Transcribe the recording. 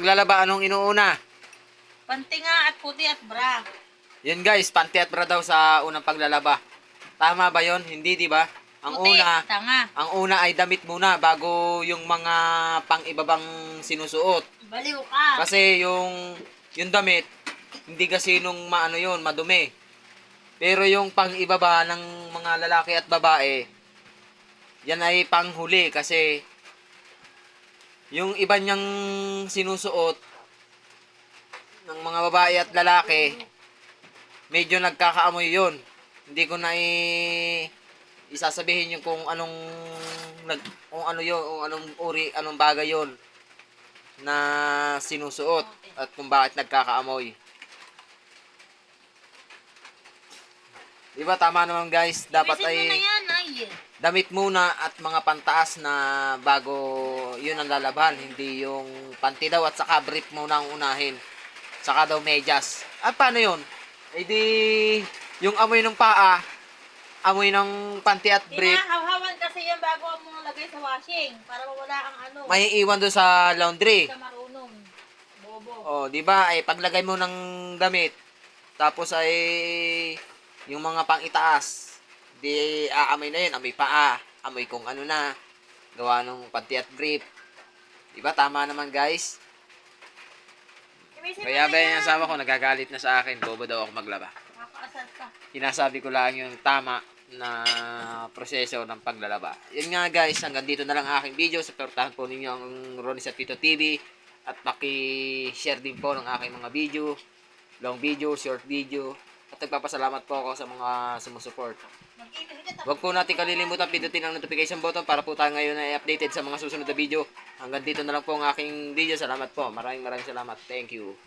Paglalaba, anong inuuna? Panti nga at puti at bra. Yun guys, panty at bra daw sa unang paglalaba. Tama ba yon? Hindi, di ba? Ang puti, una, tanga. ang una ay damit muna bago yung mga pang-ibabang sinusuot. Baliw ka. Kasi yung yung damit, hindi kasi nung maano yun, madumi. Pero yung pang-ibaba ng mga lalaki at babae, yan ay panghuli kasi yung iba niyang sinusuot ng mga babae at lalaki, medyo nagkakaamoy yun. Hindi ko na i isasabihin yung kung anong nag kung ano yun, kung anong uri, anong bagay yun na sinusuot at kung bakit nagkakaamoy. Di ba tama naman guys, dapat Bisin mo na ay yan, ay. Damit muna at mga pantaas na bago yun ang lalaban, hindi yung panty daw at saka brief muna ang unahin. Saka daw medyas. At paano yun? Eh di, yung amoy ng paa, amoy ng panty at brief, Hinahawhawan kasi yan bago mo lagay sa washing. Para mawala ang ano. may iwan doon sa laundry. Ka marunong. Bobo. Oh, 'di ba? Ay paglagay mo ng damit, tapos ay yung mga pang-itaas, di aamoy na 'yun, amoy paa, amoy kung ano na, gawa ng panty at brief. 'Di ba? Tama naman, guys. Kaya ba yung asawa ko nagagalit na sa akin, bobo daw ako maglaba. Sinasabi ko lang yung tama na proseso ng paglalaba. Yun nga guys, hanggang dito na lang ang aking video. Supportahan po ninyo ang Ronnie sa Tito TV at paki-share din po ng aking mga video, long video, short video. At nagpapasalamat po ako sa mga sumusuport. Huwag po natin kalilimutan pindutin ang notification button para po tayo ngayon ay updated sa mga susunod na video. Hanggang dito na lang po ang aking video. Salamat po. Maraming maraming salamat. Thank you.